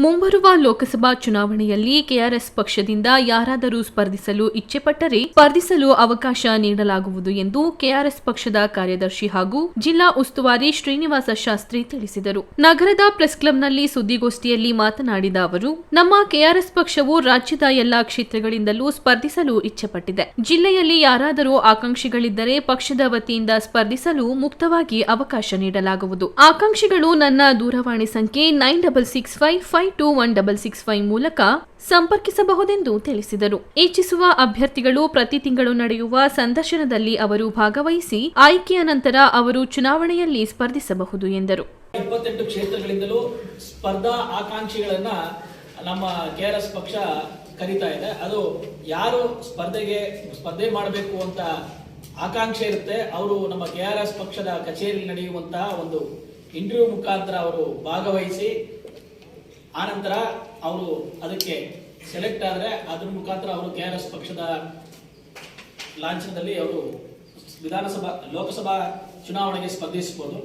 ಮುಂಬರುವ ಲೋಕಸಭಾ ಚುನಾವಣೆಯಲ್ಲಿ ಕೆಆರ್ಎಸ್ ಪಕ್ಷದಿಂದ ಯಾರಾದರೂ ಸ್ಪರ್ಧಿಸಲು ಇಚ್ಛೆಪಟ್ಟರೆ ಸ್ಪರ್ಧಿಸಲು ಅವಕಾಶ ನೀಡಲಾಗುವುದು ಎಂದು ಕೆಆರ್ಎಸ್ ಪಕ್ಷದ ಕಾರ್ಯದರ್ಶಿ ಹಾಗೂ ಜಿಲ್ಲಾ ಉಸ್ತುವಾರಿ ಶ್ರೀನಿವಾಸ ಶಾಸ್ತ್ರಿ ತಿಳಿಸಿದರು. ನಗರದ ಪ್ರೆಸ್ ಕ್ಲಬ್ನಲ್ಲಿ ಸುದ್ದಿಗೋಷ್ಠಿಯಲ್ಲಿ ಮಾತನಾಡಿದ ಅವರು, ನಮ್ಮ ಕೆಆರ್ಎಸ್ ಪಕ್ಷವು ರಾಜ್ಯದ ಎಲ್ಲಾ ಕ್ಷೇತ್ರಗಳಿಂದಲೂ ಸ್ಪರ್ಧಿಸಲು ಇಚ್ಛೆಪಟ್ಟಿದೆ. ಜಿಲ್ಲೆಯಲ್ಲಿ ಯಾರಾದರೂ ಆಕಾಂಕ್ಷಿಗಳಿದ್ದರೆ ಪಕ್ಷದ ವತಿಯಿಂದ ಸ್ಪರ್ಧಿಸಲು ಮುಕ್ತವಾಗಿ ಅವಕಾಶ ನೀಡಲಾಗುವುದು. ಆಕಾಂಕ್ಷಿಗಳು ನನ್ನ ದೂರವಾಣಿ ಸಂಖ್ಯೆ nine double six five five two one double six five ಮೂಲಕ ಸಂಪರ್ಕಿಸಬಹುದೆಂದು ತಿಳಿಸಿದರು. ಇಚ್ಛಿಸುವ ಅಭ್ಯರ್ಥಿಗಳು ಪ್ರತಿ ತಿಂಗಳು ನಡೆಯುವ ಸಂದರ್ಶನದಲ್ಲಿ ಅವರು ಭಾಗವಹಿಸಿ ಆಯ್ಕೆಯ ನಂತರ ಅವರು ಚುನಾವಣೆಯಲ್ಲಿ ಸ್ಪರ್ಧಿಸಬಹುದು ಎಂದರು. ಇಪ್ಪತ್ತೆಂಟು ಕ್ಷೇತ್ರಗಳಿಂದಲೂ ಸ್ಪರ್ಧಾ ಆಕಾಂಕ್ಷಿಗಳನ್ನ ನಮ್ಮ ಕೆ ಆರ್ ಎಸ್ ಪಕ್ಷ ಕರೀತಾ ಇದೆ. ಅದು ಯಾರು ಸ್ಪರ್ಧೆಗೆ ಸ್ಪರ್ಧೆ ಮಾಡಬೇಕು ಅಂತ ಆಕಾಂಕ್ಷೆ ಇರುತ್ತೆ. ಅವರು ನಮ್ಮ ಕೆ ಆರ್ ಎಸ್ ಪಕ್ಷದ ಕಚೇರಿಯಲ್ಲಿ ನಡೆಯುವಂತಹ ಒಂದು ಇಂಟರ್ವ್ಯೂ ಮುಖಾಂತರ ಅವರು ಭಾಗವಹಿಸಿ ಆನಂತರ ಅವರು ಅದಕ್ಕೆ ಸೆಲೆಕ್ಟ್ ಆದರೆ ಅದ್ರ ಮುಖಾಂತರ ಅವರು ಕೆ ಆರ್ ಎಸ್ ಪಕ್ಷದ ಲಾಂಛನದಲ್ಲಿ ಅವರು ವಿಧಾನಸಭಾ, ಲೋಕಸಭಾ ಚುನಾವಣೆಗೆ ಸ್ಪರ್ಧಿಸಬಹುದು